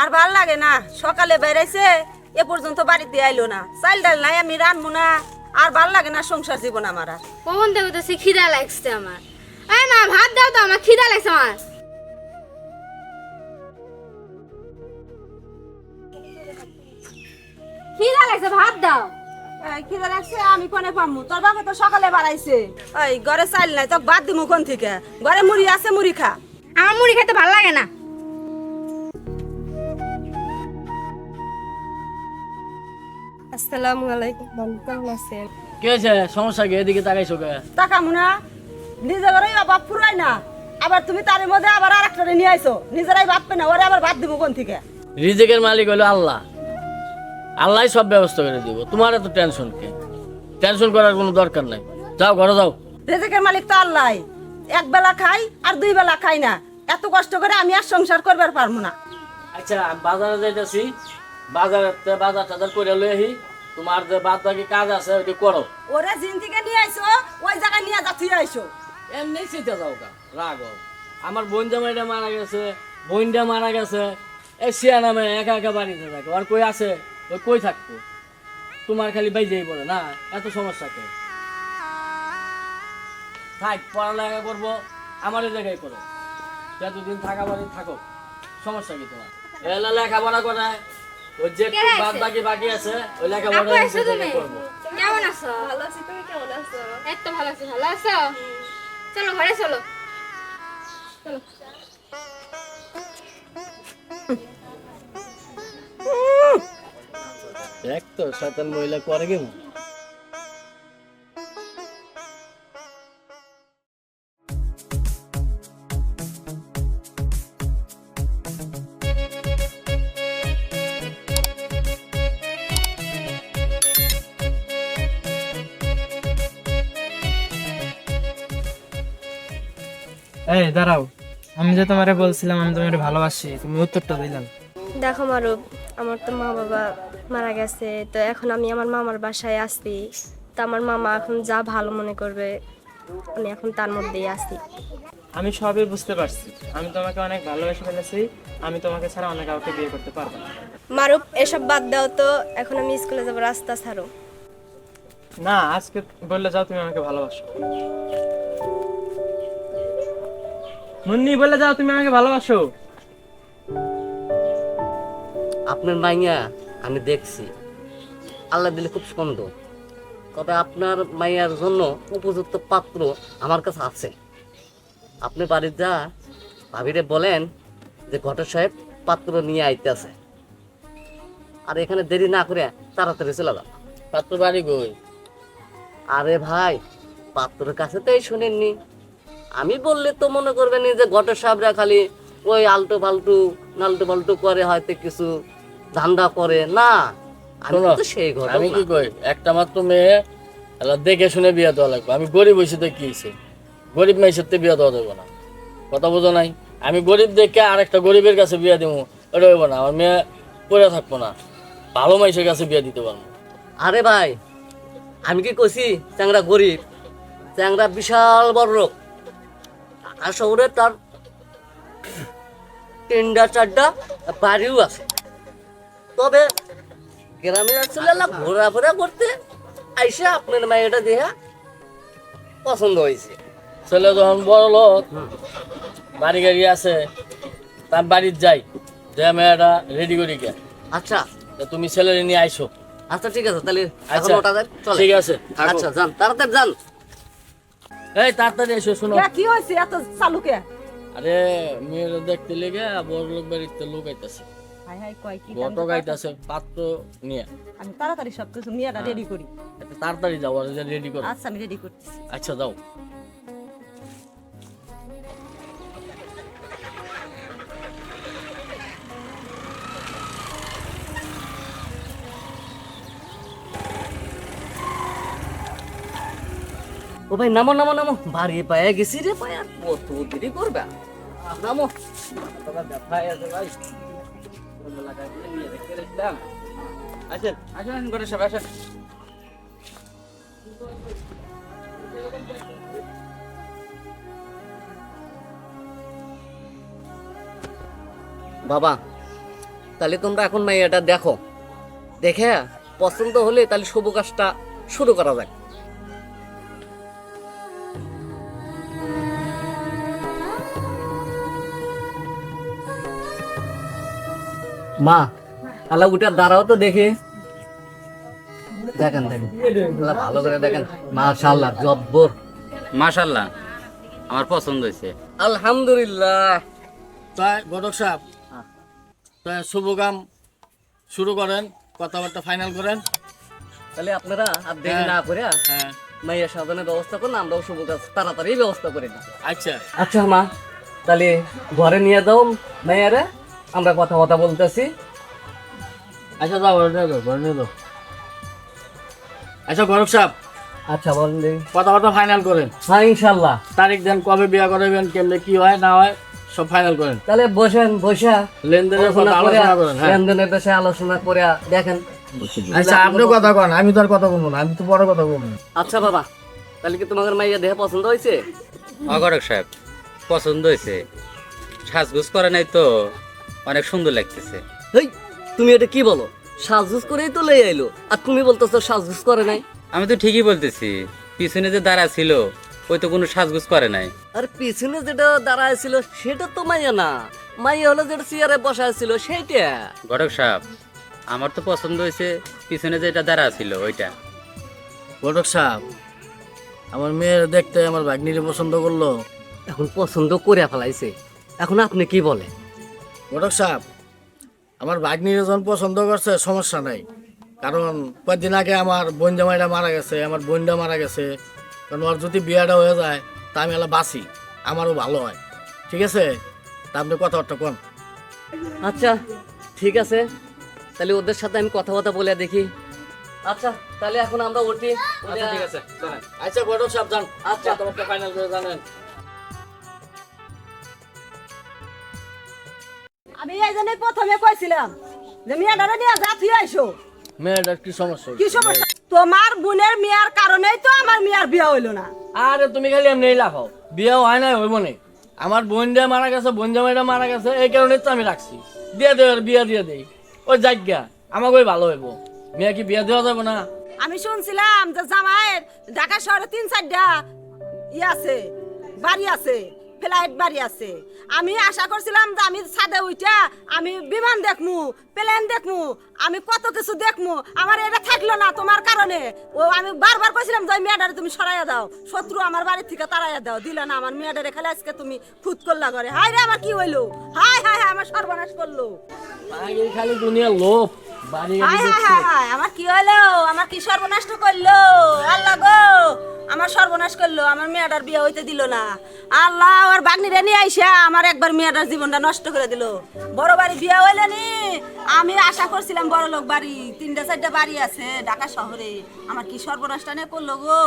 আর ভালো লাগে না। সকালে বেড়াইছে এ পর্যন্ত বাড়িতে আইলো না। চাইল ডাল নাই আমি রানবো না। আর ভালো লাগে না সংসার জীবন আমার আর। কখন থেকে তো খিদা লাগছে আমার। এই মা ভাত দাও তো আমার খিদা লাগছে আমার। খিদা লাগছে ভাত দাও। খিদে লাগছে আমি কোনে পামু? তোর বাবা তো সকালে বাড়াইছে। এই ঘরে চাইল নাই তো বাদ দিমু কোন থেকে? ঘরে মুড়ি আছে মুড়ি খা। আমার মুড়ি খেতে ভালো লাগে না। আসসালামু আলাইকুম কেমন আছেন? কে হয়েছে? সমস্যা কি? এদিকে তাকাইছো কে? টাকা মুনা নিজে ঘরে বাপ ফুরাই না। আবার তুমি তার মধ্যে আবার আর একটা নিয়ে আইছো। নিজেরাই বাপবে না ওরে আবার বাদ দিমু কোন থেকে? রিজিকের মালিক হলো আল্লাহ। আল্লাহ সব ব্যবস্থা করে দিব। তোমার এত টেনশন কে? টেনশন করার কোনো দরকার নাই। যাও ঘরে যাও। রেজেকের মালিক তো আল্লাহ। এক বেলা খাই আর দুই বেলা খাই না। এত কষ্ট করে আমি আর সংসার করবার পারব না। আচ্ছা বাজারে যাইতেছি। বাজারে বাজার টাজার করে লই আহি। তোমার যে বাদ বাকি কাজ আছে ওইটা করো। ওরে জিন থেকে নিয়ে আইছো ওই জায়গায় নিয়ে যাচ্ছি আইসো এমনি চিন্তা যাও কা রাগ আমার বোন জামাইটা মারা গেছে বোনটা মারা গেছে এই সিয়া নামে একা একা বাড়িতে থাকে। আর কই আছে? ওই কই থাকতো? তোমার খালি বাইজেই বলে না এত সমস্যা কে? থাক পড়ালেখা করব আমার এই জায়গায় করো। যতদিন থাকা বাড়ি থাকো সমস্যা কি তোমার? এলা লেখাপড়া করে ওই যে বাদ বাকি বাকি আছে। ওই আপু লেখাপড়া এসো কেমন আছো? ভালো আছি তুমি কেমন আছো? এই তো ভালো আছি ভালো আছো? চলো ঘরে চলো। চলো। দেখ তো শয়তান মহিলা করে কেমন এই দাঁড়াও। আমি যে তোমারে বলছিলাম আমি তোমারে ভালোবাসি তুমি উত্তরটা দিলাম। দেখো মারুপ আমার তো মা বাবা মারা গেছে তো এখন আমি আমার মামার বাসায় আসি তো আমার মামা এখন যা ভালো মনে করবে আমি এখন তার মধ্যেই আছি। আমি সবই বুঝতে পারছি। আমি তোমাকে অনেক ভালোবেসে ফেলেছি আমি তোমাকে ছাড়া অনেক কাউকে বিয়ে করতে পারব না। মারুপ এসব বাদ দাও তো এখন আমি স্কুলে যাব রাস্তা ছাড়ো। না আজকে বললে যাও তুমি আমাকে ভালোবাসো। মুন্নি বলে যাও তুমি আমাকে ভালোবাসো। আপনার মাইয়া আমি দেখছি। আল্লাহ দিলে খুব সুন্দর তবে আপনার মাইয়ার জন্য উপযুক্ত পাত্র আমার কাছে আছে। আপনি বাড়ির যা ভাবিরে বলেন যে ঘটক সাহেব পাত্র নিয়ে আইতেছে। আর এখানে দেরি না করে তাড়াতাড়ি চলে যান। পাত্র বাড়ি গই আরে ভাই পাত্রের কাছে তো এই শুনেননি। আমি বললে তো মনে করবেন যে ঘটক সাহেবরা খালি ওই আলটু ফালটু নালটু ফালটু করে হয়তো কিছু ধান্দা করে। না আমি তো সেই ঘটক আমি কি কই? একটা মাত্র মেয়ে দেখে শুনে বিয়ে দেওয়া লাগবে। আমি গরিব হয়েছি তো কি হয়েছে? গরিব মেয়ের সাথে বিয়ে দেওয়া দেবো না। কথা বোঝো নাই? আমি গরিব দেখে আরেকটা গরিবের কাছে বিয়ে দেবো ওটা হইব না। আমার মেয়ে পড়ে থাকব না। ভালো মানুষের কাছে বিয়ে দিতে পারব। আরে ভাই আমি কি কইছি? চ্যাংরা গরিব। চ্যাংরা বিশাল বড় লোক। ঢাকা শহরে তার তিনটা চারটা বাড়িও আছে। তবে গ্রামে আসলে ঘোরাফেরা করতে আইসে আপনার মায়েটা দেখা পছন্দ হয়েছে। ছেলে যখন বড় লোক বাড়ি গাড়ি আছে তার বাড়ির যাই যে মেয়েটা রেডি করি গে। আচ্ছা। তুমি ছেলেরে নিয়ে আইসো। আচ্ছা ঠিক আছে তাহলে আচ্ছা চলে। ঠিক আছে। আচ্ছা যান তাড়াতাড়ি যান। এই তাড়াতাড়ি এসো শোনো। কি হয়েছে? এত চালুকে? আরে মেয়ের দেখতে লেগে বড় লোক বাড়িতে লোক আইতাছে পাত্র নিয়ে। আমি তাড়াতাড়ি সব কিছু মেয়েটা রেডি করি। তাড়াতাড়ি যাও আর রেডি করো। আচ্ছা আমি রেডি করতেছি। আচ্ছা যাও। ও ভাই, নামো নামো নামো। বাড়ি পায়ে গেছি রে পায়ে আর কত দেরি করবে? নামো। ভাই। আসেন আসেন। বাবা, তাহলে তোমরা এখন মাইয়াটা দেখো। দেখে পছন্দ হলে তাহলে শুভ কাজটা শুরু করা যাক। মা আল্লাহ উঠে দাঁড়াও তো দেখি। দেখেন দেখেন। আল্লাহ ভালো করে দেখেন। মাশাআল্লাহ জব্বর। মাশাল্লাহ আমার পছন্দ হয়েছে। আলহামদুলিল্লাহ। তাই ঘটক সাহেব তাই শুভকাম শুরু করেন কথাবার্তা ফাইনাল করেন। তাহলে আপনারা আর দেরি না করে হ্যাঁ। মাইয়া সাধনের ব্যবস্থা করুন আমরাও শুভ কাজ তাড়াতাড়ি ব্যবস্থা করে। দিই আচ্ছা। আচ্ছা মা তাহলে ঘরে নিয়ে দাও মাইয়ারে। আমরা কথা কথা বলতেছি। আচ্ছা যাও ঘরে নিয়ে যাও আচ্ছা ঘটক সাহেব। আচ্ছা বলেন দেখি কথাবার্তা ফাইনাল করেন। হ্যাঁ ইনশাল্লাহ। তারিখ দেন কবে বিয়া করাবেন কেমনে কি হয় না হয় সব ফাইনাল করেন। তাহলে বসেন বসে লেনদেনের কথা আলোচনা করে করেন হ্যাঁ। লেনদেনের বিষয়ে আলোচনা করে দেখেন। আচ্ছা আপনি কথা কন আমি তো আর কথা বলব না আমি তো বড় কথা বলব আচ্ছা বাবা তাহলে কি তোমাদের মাইয়া দেহ পছন্দ হয়েছে? অগরক সাহেব পছন্দ হয়েছে। সাজগুজ করে নাই তো। অনেক সুন্দর লাগতেছে। হেই তুমি এটা কি বলো? সাজগুজ করেই তো লই আইলো। আর তুমি বলতেছো সাজগুজ করে নাই। আমি তো ঠিকই বলতেছি পিছনে যে দাঁড়া ছিল ওই তো কোনো সাজগুজ করে নাই। আর পিছনে যেটা দাঁড়ায় ছিল সেটা তো মাইয়া না। মাইয়া হলো যেটা চেয়ারে বসা ছিল সেইটা। ঘটক সাহেব আমার তো পছন্দ হয়েছে পিছনে যেটা দাঁড়া ছিল ওইটা। ঘটক সাহেব আমার মেয়ের দেখতে আমার ভাগ্নিরে পছন্দ করল। এখন পছন্দ করে ফেলাইছে। এখন আপনি কি বলেন? ঘটক সাহেব আমার ভাগ্নিরে যখন পছন্দ করছে সমস্যা নাই। কারণ কয়েকদিন আগে আমার বোন জামাইটা মারা গেছে আমার বোনটা মারা গেছে। কারণ ওর যদি বিয়েটা হয়ে যায় তা আমি এলা বাঁচি আমারও ভালো হয়। ঠিক আছে? তা আপনি কথাবার্তা কন। আচ্ছা ঠিক আছে। তাহলে ওদের সাথে আমি কথা কথা বলে দেখি। আচ্ছা তাহলে এখন আমরা উঠি। আচ্ছা ঠিক আছে আচ্ছা ঘটক সাহেব যান। আচ্ছা। কথাবার্তা ফাইনাল করে জানেন আমি এই জন্যই প্রথমে কইছিলাম যে মেয়েটারে নিয়ে যা তুই আইসো। মেয়েটার কি সমস্যা? কি সমস্যা? তোমার বোনের মেয়ার কারণেই তো আমার মেয়ার বিয়া হইল না। আরে তুমি খালি এমনি লাফাও বিয়ে হয় নাই হইব না। আমার বোনটা মারা গেছে বোন জামাইটা মারা গেছে এই কারণে তো আমি রাখছি। দিয়ে দে বিয়ে দিয়ে দেই। ওই জায়গা আমাকে ওই ভালো হইব। মেয়ে কি বিয়ে দেওয়া যাবে না? আমি শুনছিলাম যে জামাইয়ের ঢাকা শহরে তিন চারটা ই আছে বাড়ি আছে। ফ্লাইট বাড়ি আছে। আমি আশা করছিলাম যে আমি ছাদে উঠা আমি বিমান দেখমু প্লেন দেখমু আমি কত কিছু দেখমু। আমার এটা থাকল না তোমার কারণে। ও আমি বারবার কইছিলাম যে মেয়েটারে তুমি সরাইয়া দাও শত্রু আমার বাড়ি থেকে তাড়াইয়া দাও। দিলে না আমার মেয়েটারে খালি আজকে তুমি ফুট করলা করে হাই রে আমার কি হইল? হাই হাই হাই আমার সর্বনাশ করল। খালি দুনিয়া লোভ আমার কি হলো আমার কি সর্বনাশ করল? আল্লাহ গো আমার সর্বনাশ করল। আমার মেয়েটার বিয়ে হইতে দিল না। আল্লাহ আর বাগনিরে নিয়ে আইসা আমার একবার মেয়েটার জীবনটা নষ্ট করে দিল। বড় বাড়ি বিয়ে হইলে নি? আমি আশা করছিলাম বড় লোক বাড়ি, তিনটা চারটা বাড়ি আছে ঢাকা শহরে। আমার কি সর্বনাশটা নিয়ে করল গো?